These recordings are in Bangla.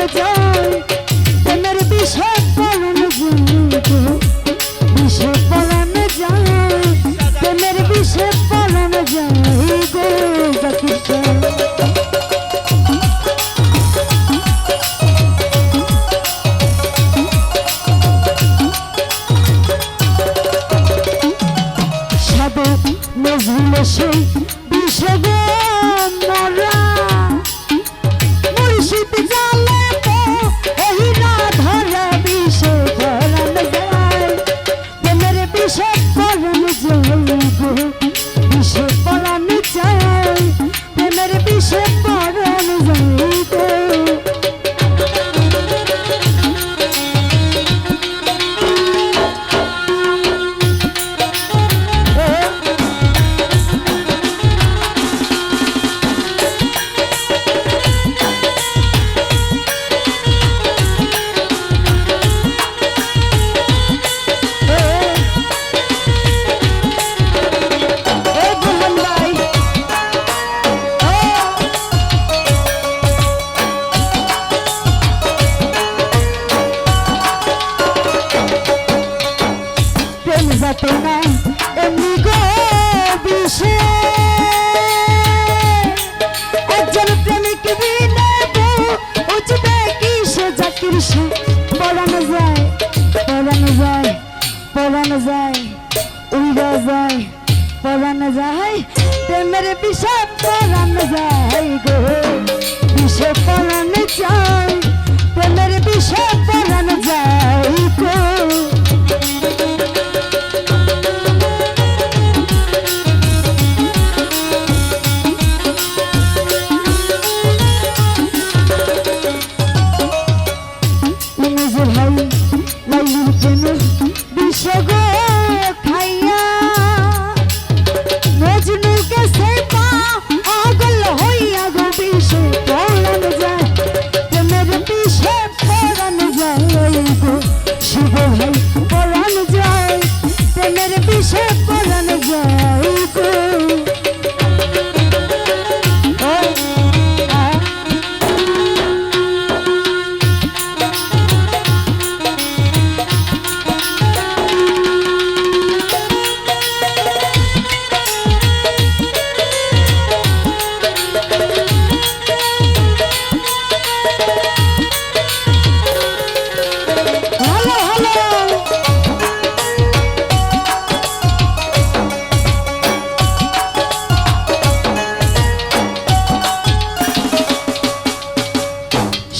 the door. পড়ানো যায় পড়ানো যায় পড়ানো যায় উড়া যায় পড়ানো যায়। প্রেমের বিষয় পড়ানো যায় গো বিষয় পড়ানো যায়। প্রেমের বিষয় বিশেষ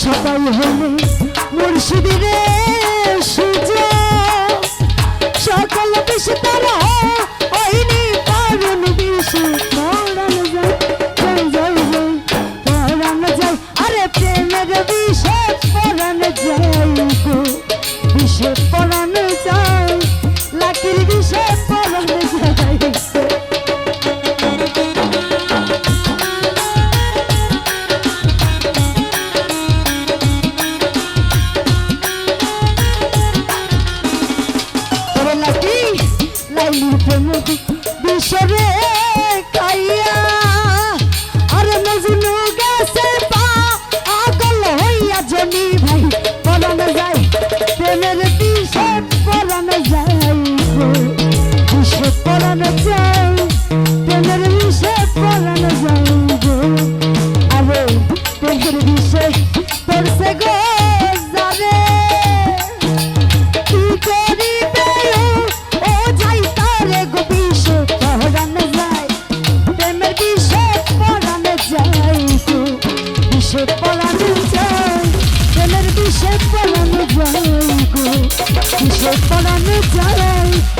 হলে মুর্শিদিরে সুজা সকল বিষ তারা Shake for a new day, go. For a new day.